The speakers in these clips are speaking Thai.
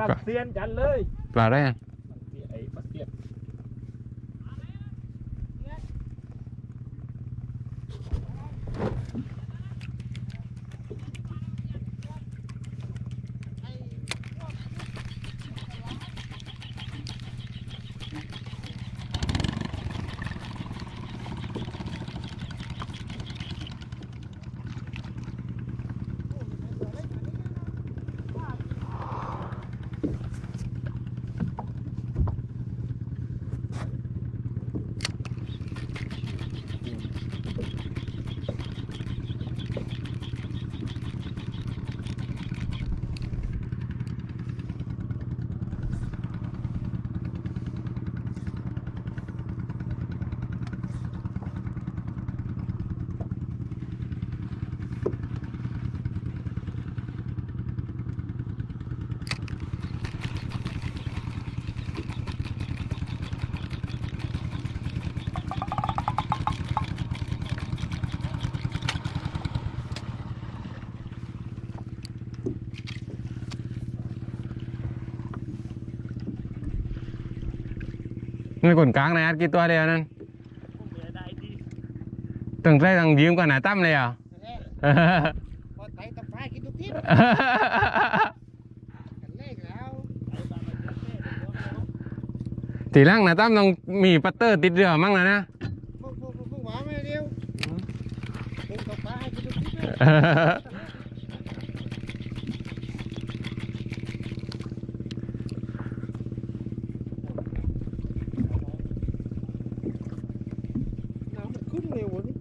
หลักเซียนจันเลย ปลาได้อ นี่คนกลางนะอัดกี่ตัวเดียวนั่นผมเหลือได้ดีตึงได้ตังยืมกันหนาตั้มเลยเหรอะ พอไต่ตะไคร้กินทุกทิศกันเลขแล้ว ไอ้บาปเกียบแม่เป็นตัวเดียว ทีหล่างหนาตั้มต้องมีปัตเตอร์ติดเรือมั่งแล้วนะ พวกพวกพวกพวกหวานไม่เดียวผมตะไคร้กินทุกทิศเลย น้ำมันขึ้นเร็ววะนี่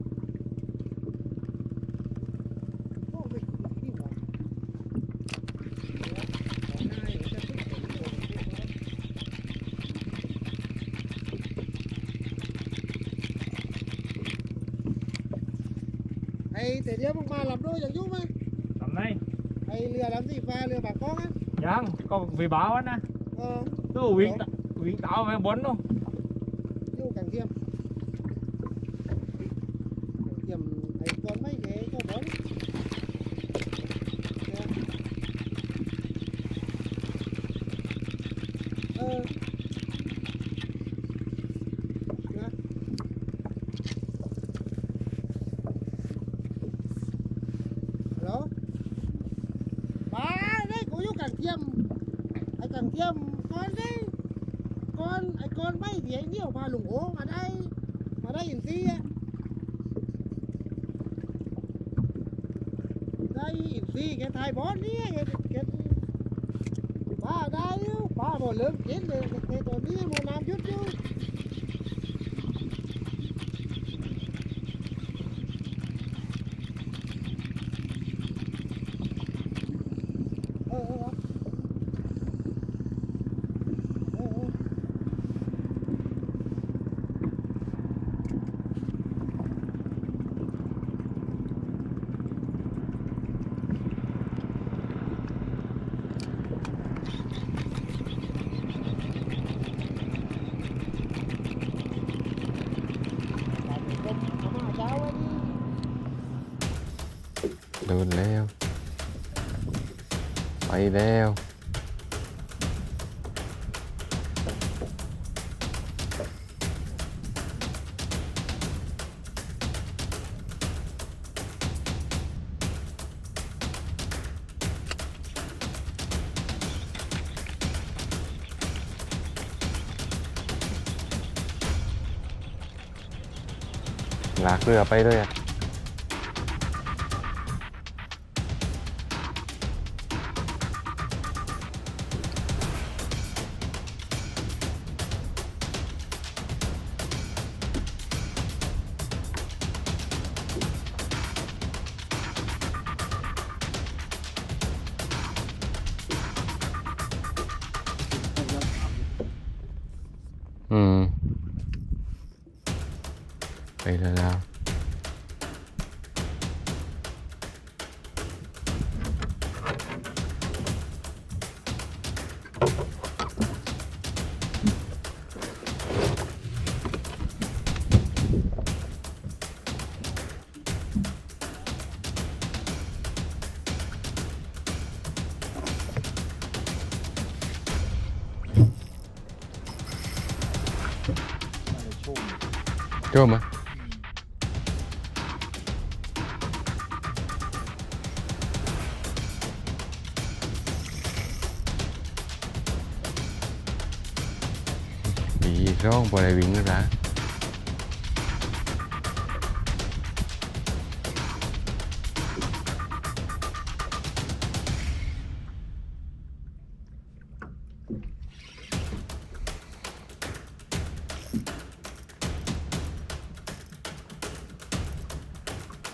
โอ้ไม่ขึ้นนี่หว่าไอ้ แต่เดี๋ยวมึงมาลำด้วยอย่างยุ่งไหมทำไงไอ้เรือลำสีฟ้าเรือปากกล้องอะยังก็วีบ้าวนะเออตู้วิ่งตะวิ่งเต่าไปบนนู่นอยู่กังเทียมกังเทียมไอ้ก้อนไม่เก๋ก็บอลเออนะฮัลโหลไปได้กูอยู่กังเทียม ไอ้กังเทียมก้อนได้ก้อนไอ้ก้อนไม่เดียวเนี่ยวพาลุงโอมาได้มาได้อินทรีย์อะได้อินทรีย์แกถ่ายบอลเนี่ยแกแกป้าได้อยู่ป้าบอกเริ่มกินเลยแต่ตอนนี้โมน้ำหยุดอยู่เออเออเออเออ โดนแล้ว ไปแล้วลากเรือไปด้วยอะ อืมไปแล้วแล้วโจม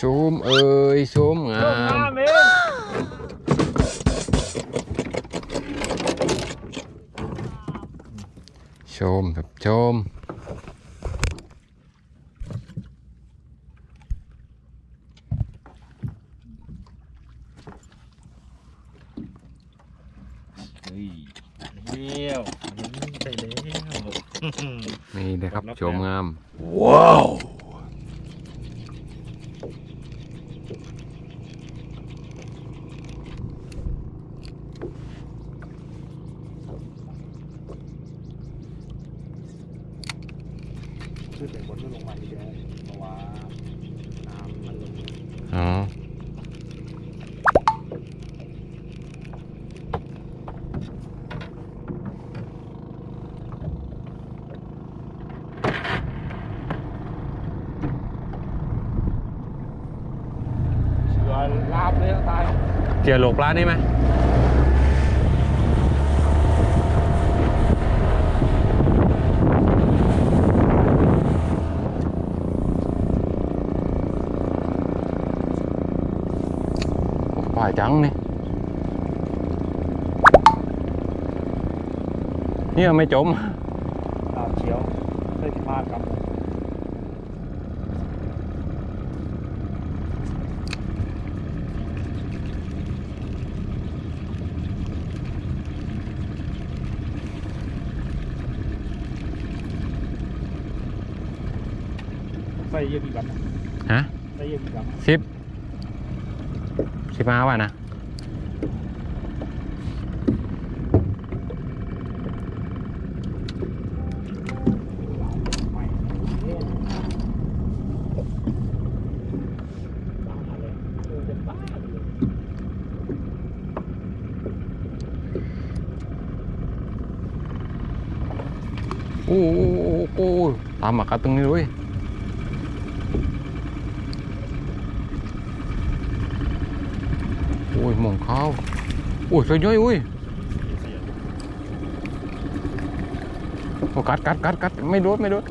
ชมเอ้ยชมงาเริ่มมงามเองชมครับชมเฮ้ยเลี้ยวไปแล้วนี่นะครับชมงาม ขึ้นไปบนมันลงมาอีกแล้วเพราะว่าน้ำมันลงอ๋อเสือลาบเลยตายเกี่ยวโลกปลานี่ไหม โอ้ป่าจังนี่นี่ยังไม่จมตาเขียวได้พลาดกับใส่เยอะกี่กับฮะใส่เยอะกี่กับสิบ สิบห้าว่ะนะไม่เนี่ยเออจะบ้าเลยโอ้โหโอ้ตามมากัดตรงนี้ด้วยโอ้ยห มองข้าวโอ้ยสวยย่อยอุ้ยโอ้กัดกัดกัดกัดไม่โดดไม่โดด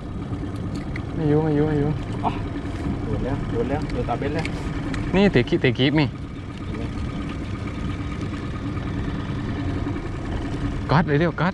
ไม่อยู่ไม่อยู่ไม่อยู่โดนแล้วโดนแล้วโดนตาเบ็ดแล้วนี่เตะกีเตะกีบนี่กัดเลยเดียวกัด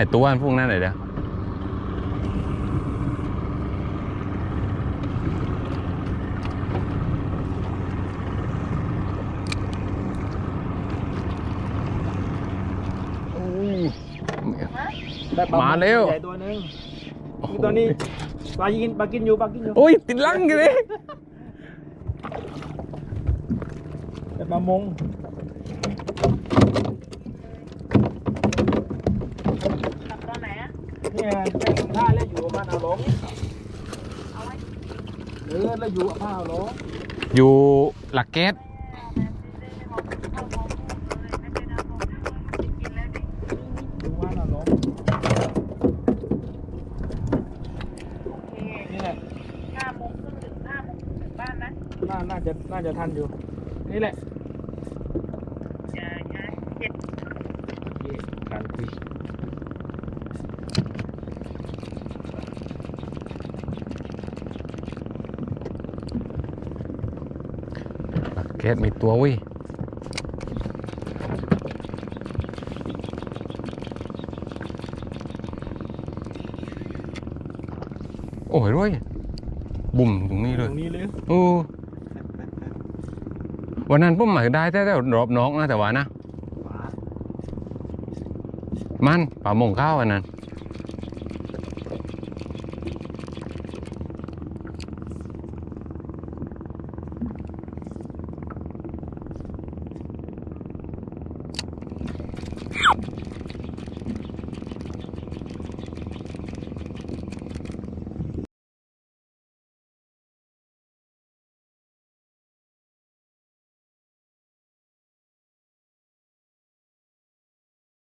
ายตัวอันพวกนั้นเลยเดี๋ยวได้ปลมาเร็วใหญ่ตัวนึงอีตัวนี้ปลายินปลากินอยู่ปลากินอยู่โอ้ยติดลังกันเลยได้ปลามง เนี่ยถ้าเล่นอยู่ประมาณเอาลงเอาไว้เออแล้วอยู่ผ้าเอาลงอยู่หลักเกตอยู่ผ้าเอาลงโอเคนี่แหละห้าโมงครึ่งถึงห้าโมงถึงบ้านนะน่าน่าจะน่าจะทันอยู่ นี่แหละอย่าอย่าเจ็ด แก๊สมีตัวเว้ยโอ้ยร้อยบุ่มตรงนี้ตเลรยงนี้เลยโอ้วันนั้นผมหมายได้แต่แต่รอบน้องนะแต่ว่านะ มันป่าโมงข้าวอันนั้นเ